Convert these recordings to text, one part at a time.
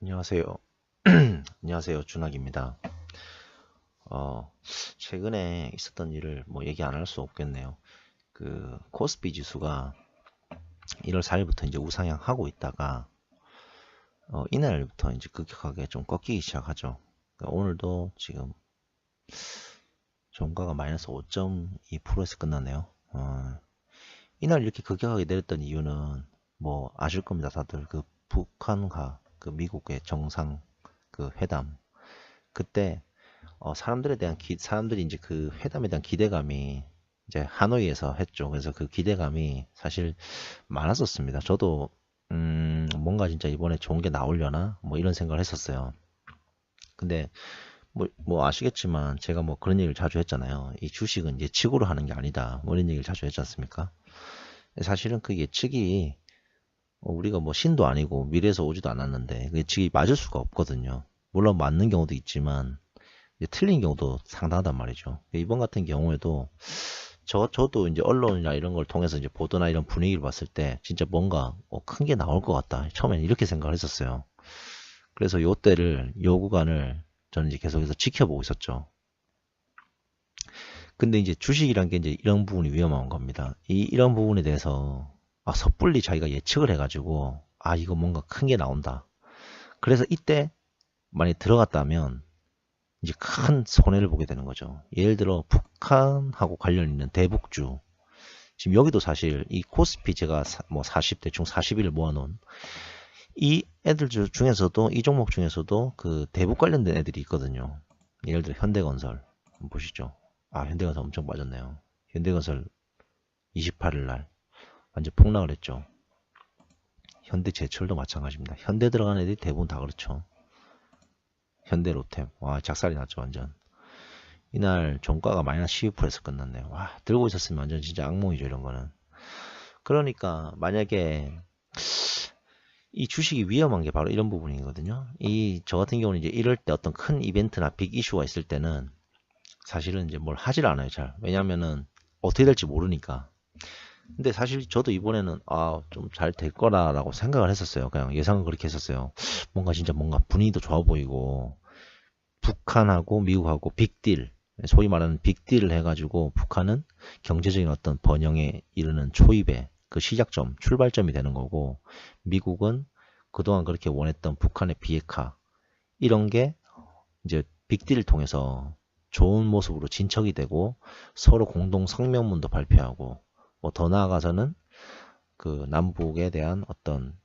안녕하세요. 안녕하세요. 준학입니다. 어, 최근에 있었던 일을 뭐 얘기 안 할 수 없겠네요. 그 코스피 지수가 1월 4일부터 이제 우상향 하고 있다가 어, 이날부터 이제 급격하게 좀 꺾이기 시작하죠. 그러니까 오늘도 지금 종가가 마이너스 5.2%에서 끝나네요. 어, 이날 이렇게 급격하게 내렸던 이유는 뭐 아실 겁니다. 다들 그 북한과 그 미국의 정상 그 회담 그때 어, 사람들에 대한 기, 사람들이 이제 그 회담에 대한 기대감이 이제 하노이에서 했죠. 그래서 그 기대감이 사실 많았었습니다. 저도 음, 뭔가 진짜 이번에 좋은 게 나오려나 뭐 이런 생각을 했었어요. 근데 뭐, 뭐 아시겠지만 제가 뭐 그런 얘기를 자주 했잖아요. 이 주식은 예측으로 하는 게 아니다. 뭐 이런 얘기를 자주 했지 않습니까? 사실은 그 예측이 어, 우리가 뭐 신도 아니고 미래에서 오지도 않았는데 그 예측이 맞을 수가 없거든요. 물론 맞는 경우도 있지만 틀린 경우도 상당하단 말이죠. 이번 같은 경우에도 저 저도 이제 언론이나 이런 걸 통해서 이제 보도나 이런 분위기를 봤을 때 진짜 뭔가 어, 큰게 나올 것 같다. 처음에는 이렇게 생각을 했었어요. 그래서 요 때를 요 구간을 저는 이제 계속해서 지켜보고 있었죠. 근데 이제 주식이란 게 이제 이런 부분이 위험한 겁니다. 이 이런 부분에 대해서 아, 섣불리 자기가 예측을 해가지고 아 이거 뭔가 큰 게 나온다. 그래서 이때 만약 들어갔다면 이제 큰 손해를 보게 되는 거죠. 예를 들어 북한하고 관련 있는 대북주 지금 여기도 사실 이 코스피 제가 뭐 40대 중 40일 모아놓은 이 애들 중에서도 이 종목 중에서도 그 대북 관련된 애들이 있거든요. 예를 들어 현대건설 보시죠. 아 현대건설 엄청 빠졌네요. 현대건설 28일 날 완전 폭락을 했죠. 현대제철도 마찬가지입니다. 현대 들어간 애들이 대부분 다 그렇죠. 현대 로템. 와 작살이 났죠 완전. 이날 종가가 마이너스 12%에서 끝났네요. 와 들고 있었으면 완전 진짜 악몽이죠 이런 거는. 그러니까 만약에 이 주식이 위험한 게 바로 이런 부분이거든요. 이 저 같은 경우는 이제 이럴 때 어떤 큰 이벤트나 빅 이슈가 있을 때는 사실은 이제 뭘 하질 않아요 잘. 왜냐면은 어떻게 될지 모르니까 근데 사실 저도 이번에는 아 좀 잘 될 거라라고 생각을 했었어요. 그냥 예상은 그렇게 했었어요. 뭔가 진짜 뭔가 분위기도 좋아 보이고 북한하고 미국하고 빅딜 소위 말하는 빅딜을 해가지고 북한은 경제적인 어떤 번영에 이르는 초입의 그 시작점 출발점이 되는 거고 미국은 그동안 그렇게 원했던 북한의 비핵화 이런 게 이제 빅딜을 통해서 좋은 모습으로 진척이 되고 서로 공동 성명문도 발표하고 뭐 더 나아가서는 그 남북에 대한 어떤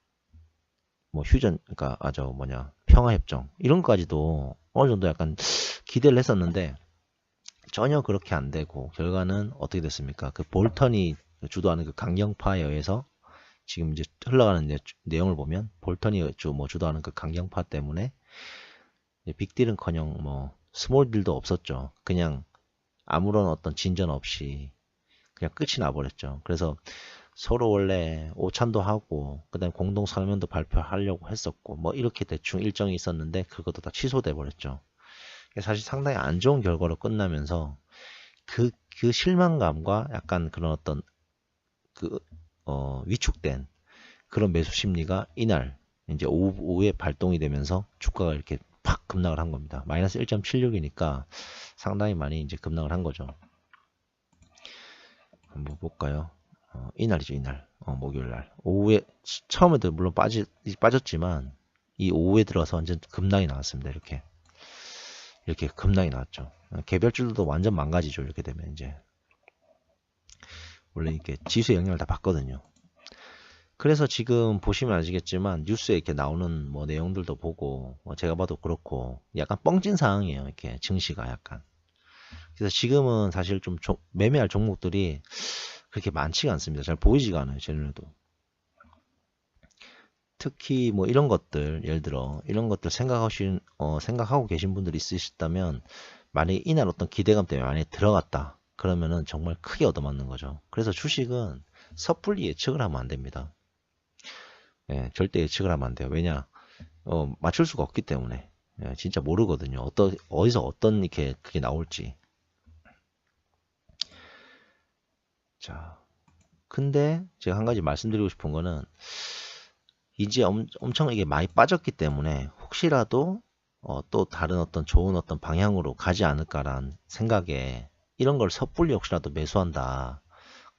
뭐 휴전 그러니까 아저 뭐냐 평화 협정 이런 것까지도 어느 정도 약간 기대를 했었는데 전혀 그렇게 안 되고 결과는 어떻게 됐습니까? 그 볼턴이 주도하는 그 강경파에 의해서 지금 이제 흘러가는 이제 내용을 보면 볼턴이 주, 뭐 주도하는 그 강경파 때문에 빅딜은커녕 뭐 스몰딜도 없었죠. 그냥 아무런 어떤 진전 없이 그냥 끝이 나버렸죠. 그래서 서로 원래 오찬도 하고 그다음 에 공동 설명도 발표하려고 했었고 뭐 이렇게 대충 일정이 있었는데 그것도 다 취소돼 버렸죠. 사실 상당히 안 좋은 결과로 끝나면서 그, 그 실망감과 약간 그런 어떤 그, 어, 위축된 그런 매수 심리가 이날 이제 오후, 오후에 발동이 되면서 주가가 이렇게 팍 급락을 한 겁니다. 마이너스 1.76이니까 상당히 많이 이제 급락을 한 거죠. 한번 볼까요? 어, 이날이죠, 이날. 어, 목요일 날. 오후에, 처음에도 물론 빠지, 빠졌지만, 이 오후에 들어서 완전 급락이 나왔습니다, 이렇게. 이렇게 급락이 나왔죠. 어, 개별주들도 완전 망가지죠, 이렇게 되면 이제. 원래 이렇게 지수의 영향을 다 받거든요. 그래서 지금 보시면 아시겠지만 뉴스에 이렇게 나오는 뭐 내용들도 보고 뭐 제가 봐도 그렇고 약간 뻥찐 상황이에요. 이렇게 증시가 약간. 그래서 지금은 사실 좀 매매할 종목들이 그렇게 많지가 않습니다. 잘 보이지가 않아요. 쟤네도. 특히 뭐 이런 것들 예를 들어 이런 것들 생각하신 어, 생각하고 계신 분들이 있으시다면 만약에 이날 어떤 기대감 때문에 만약에 들어갔다 그러면은 정말 크게 얻어맞는 거죠. 그래서 주식은 섣불리 예측을 하면 안 됩니다. 예, 절대 예측을 하면 안 돼요. 왜냐 어, 맞출 수가 없기 때문에 예, 진짜 모르거든요. 어떤 어디서 어떤 이렇게 그게 나올지 자, 근데 제가 한 가지 말씀드리고 싶은 거는 이제 엄, 청 이게 많이 빠졌기 때문에 혹시라도 어, 또 다른 어떤 좋은 어떤 방향으로 가지 않을까라는 생각에 이런 걸 섣불리 혹시라도 매수한다.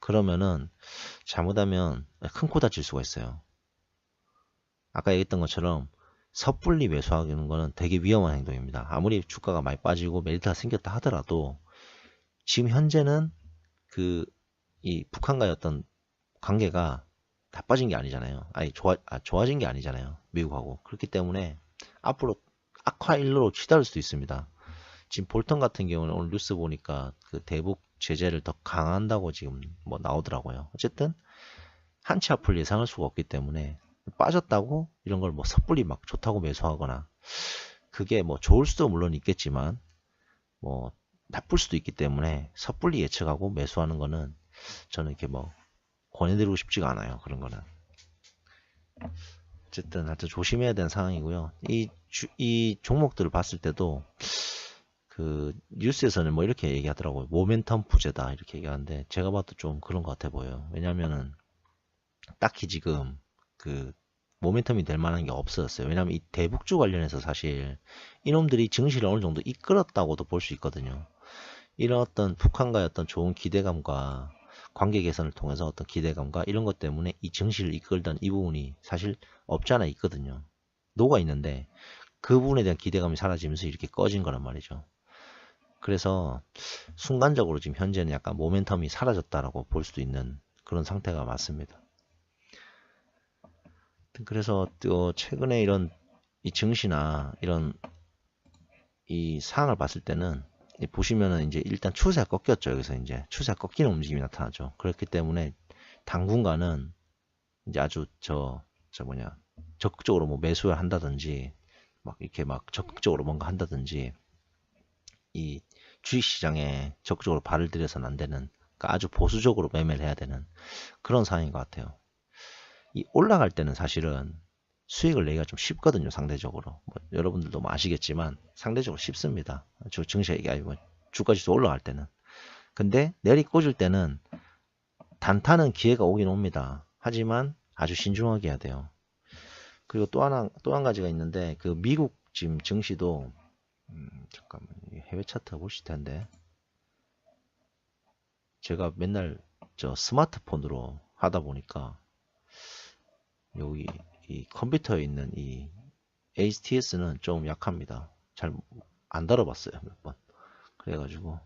그러면은 잘못하면 큰 코 다칠 수가 있어요. 아까 얘기했던 것처럼 섣불리 매수하는 거는 되게 위험한 행동입니다. 아무리 주가가 많이 빠지고 메리트가 생겼다 하더라도 지금 현재는 그 이 북한과의 어떤 관계가 다 빠진 게 아니잖아요. 아니 좋아 아, 좋아진 게 아니잖아요. 미국하고 그렇기 때문에 앞으로 악화 일로로 치달을 수도 있습니다. 지금 볼턴 같은 경우는 오늘 뉴스 보니까 그 대북 제재를 더 강화한다고 지금 뭐 나오더라고요. 어쨌든 한치 앞을 예상할 수가 없기 때문에 빠졌다고 이런 걸 뭐 섣불리 막 좋다고 매수하거나 그게 뭐 좋을 수도 물론 있겠지만 뭐 나쁠 수도 있기 때문에 섣불리 예측하고 매수하는 거는 저는 이렇게 뭐 권해드리고 싶지가 않아요. 그런 거는. 어쨌든 하여튼 조심해야 되는 상황이고요. 이, 주, 이 종목들을 봤을 때도 그 뉴스에서는 뭐 이렇게 얘기하더라고요. 모멘텀 부재다 이렇게 얘기하는데 제가 봐도 좀 그런 것 같아 보여요. 왜냐면은 딱히 지금 그 모멘텀이 될 만한 게 없었어요. 왜냐면 이 대북주 관련해서 사실 이놈들이 증시를 어느 정도 이끌었다고도 볼 수 있거든요. 이런 어떤 북한과의 어떤 좋은 기대감과 관계 개선을 통해서 어떤 기대감과 이런 것 때문에 이 증시를 이끌던 이 부분이 사실 없지 않아 있거든요. 녹아 있는데 그 부분에 대한 기대감이 사라지면서 이렇게 꺼진 거란 말이죠. 그래서 순간적으로 지금 현재는 약간 모멘텀이 사라졌다라고 볼 수도 있는 그런 상태가 맞습니다. 그래서 또 최근에 이런 이 증시나 이런 이 상황을 봤을 때는 보시면은 이제 일단 추세가 꺾였죠. 여기서 이제 추세가 꺾이는 움직임이 나타나죠. 그렇기 때문에 당분간은 이제 아주 저, 저 뭐냐, 적극적으로 뭐 매수를 한다든지, 막 이렇게 막 적극적으로 뭔가 한다든지, 이 주식시장에 적극적으로 발을 들여서는 안 되는 그러니까 아주 보수적으로 매매를 해야 되는 그런 상황인 것 같아요. 이 올라갈 때는 사실은 수익을 내기가 좀 쉽거든요 상대적으로. 뭐 여러분들도 뭐 아시겠지만 상대적으로 쉽습니다. 저 증시가 아니고 주가지수 올라갈 때는. 근데 내리 꽂을 때는 단타는 기회가 오긴 옵니다. 하지만 아주 신중하게 해야 돼요. 그리고 또 하나 또 한 가지가 있는데 그 미국 지금 증시도 음, 잠깐만 해외 차트 보실 텐데. 제가 맨날 저 스마트폰으로 하다 보니까 여기 이 컴퓨터에 있는 이 HTS는 좀 약합니다. 잘 안 다뤄봤어요 몇 번. 그래가지고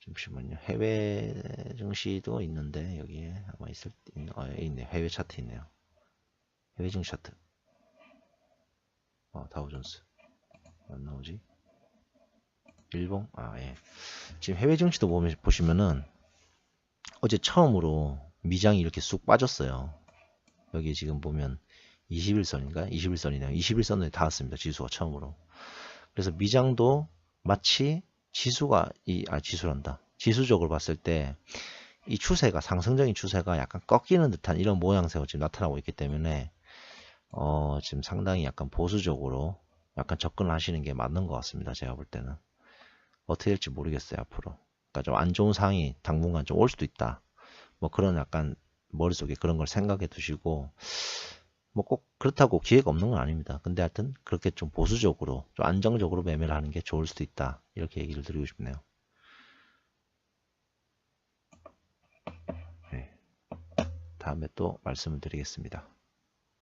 잠시만요. 해외 증시도 있는데 여기에 아마 있을 아, 있네 해외 차트 있네요. 해외 증시 차트. 어, 다우존스. 안 나오지? 일본? 아, 예. 지금 해외 증시도 보면, 보시면은, 어제 처음으로 미장이 이렇게 쑥 빠졌어요. 여기 지금 보면 21선인가? 21선이네요. 21선에 닿았습니다. 지수가 처음으로. 그래서 미장도 마치 지수가, 이, 아, 지수란다. 지수적으로 봤을 때, 이 추세가, 상승적인 추세가 약간 꺾이는 듯한 이런 모양새가 지금 나타나고 있기 때문에, 어, 지금 상당히 약간 보수적으로 약간 접근을 하시는 게 맞는 것 같습니다. 제가 볼 때는. 어떻게 될지 모르겠어요, 앞으로. 그러니까 좀 안 좋은 상황이 당분간 좀 올 수도 있다. 뭐 그런 약간 머릿속에 그런 걸 생각해 두시고, 뭐 꼭 그렇다고 기회가 없는 건 아닙니다. 근데 하여튼 그렇게 좀 보수적으로, 좀 안정적으로 매매를 하는 게 좋을 수도 있다. 이렇게 얘기를 드리고 싶네요. 네. 다음에 또 말씀을 드리겠습니다.